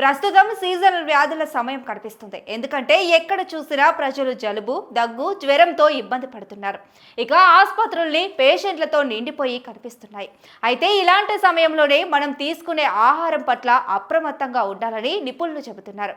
ప్రస్తుతం సీజనల్ వ్యాధుల సమయం కనిపిస్తుంది. ఎందుకంటే ఎక్కడ చూసినా ప్రజలు జలుబు దగ్గు జ్వరంతో ఇబ్బంది పడుతున్నారు. ఇక ఆసుపత్రుల్ని పేషెంట్లతో నిండిపోయి కనిపిస్తున్నాయి. అయితే ఇలాంటి సమయంలోనే మనం తీసుకునే ఆహారం పట్ల అప్రమత్తంగా ఉండాలని నిపుణులు చెబుతున్నారు.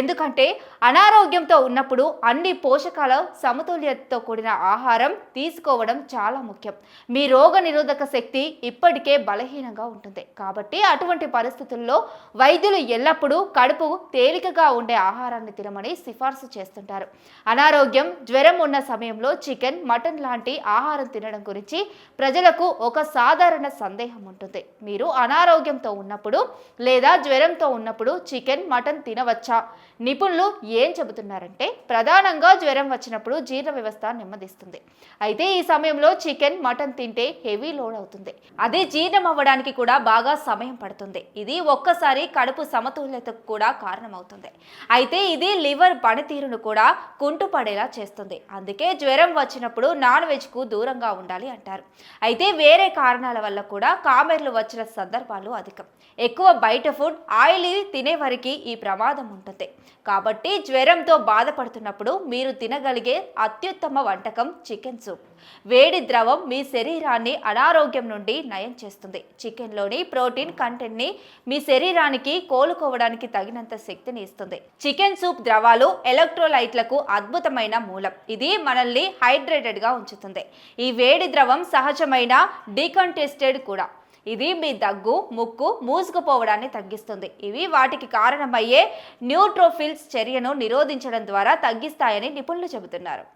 ఎందుకంటే అనారోగ్యంతో ఉన్నప్పుడు అన్ని పోషకాల సమతుల్యతతో కూడిన ఆహారం తీసుకోవడం చాలా ముఖ్యం. మీ రోగ నిరోధక శక్తి ఇప్పటికే బలహీనంగా ఉంటుంది. కాబట్టి అటువంటి పరిస్థితుల్లో వైద్యులు ఎల్లప్పుడూ కడుపు తేలికగా ఉండే ఆహారాన్ని తినమని సిఫార్సు చేస్తుంటారు. అనారోగ్యం జ్వరం ఉన్న సమయంలో చికెన్ మటన్ లాంటి ఆహారం తినడం గురించి ప్రజలకు ఒక సాధారణ సందేహం ఉంటుంది. మీరు అనారోగ్యంతో ఉన్నప్పుడు లేదా జ్వరంతో ఉన్నప్పుడు చికెన్ మటన్ తినవచ్చా? నిపుణులు ఏం చెబుతున్నారంటే ప్రధానంగా జ్వరం వచ్చినప్పుడు జీర్ణ వ్యవస్థ నెమ్మదిస్తుంది. అయితే ఈ సమయంలో చికెన్ మటన్ తింటే హెవీ లోడ్ అవుతుంది. అదే జీర్ణం అవ్వడానికి కూడా బాగా సమయం పడుతుంది. ఇది ఒక్కసారి కడుపు సమతుల్యం సమతుల్యతకు కూడా కారణమవుతుంది. అయితే ఇది లివర్ పనితీరును కూడా కుంటుపడేలా చేస్తుంది. అందుకే జ్వరం వచ్చినప్పుడు నాన్ వెజ్కు దూరంగా ఉండాలి అంటారు. అయితే వేరే కారణాల వల్ల కూడా కామెర్లు వచ్చిన సందర్భాలు అధికం. ఎక్కువ బయట ఫుడ్ ఆయిల్ తినే వారికి ఈ ప్రమాదం ఉంటుంది. కాబట్టి జ్వరంతో బాధపడుతున్నప్పుడు మీరు తినగలిగే అత్యుత్తమ వంటకం చికెన్ సూప్. వేడి ద్రవం మీ శరీరాన్ని అనారోగ్యం నుండి నయం చేస్తుంది. చికెన్లోని ప్రోటీన్ కంటెంట్ని మీ శరీరానికి కోలుకోవడం కోలుకోవడానికి తగినంత శక్తిని ఇస్తుంది. చికెన్ సూప్ ద్రవాలు ఎలక్ట్రోలైట్లకు అద్భుతమైన మూలం. ఇది మనల్ని హైడ్రేటెడ్గా ఉంచుతుంది. ఈ వేడి ద్రవం సహజమైన డీకంటెస్టెడ్ కూడా. ఇది మీ దగ్గు ముక్కు మూసుకుపోవడాన్ని తగ్గిస్తుంది. ఇవి వాటికి కారణమయ్యే న్యూట్రోఫిల్స్ చర్యను నిరోధించడం ద్వారా తగ్గిస్తాయని నిపుణులు చెబుతున్నారు.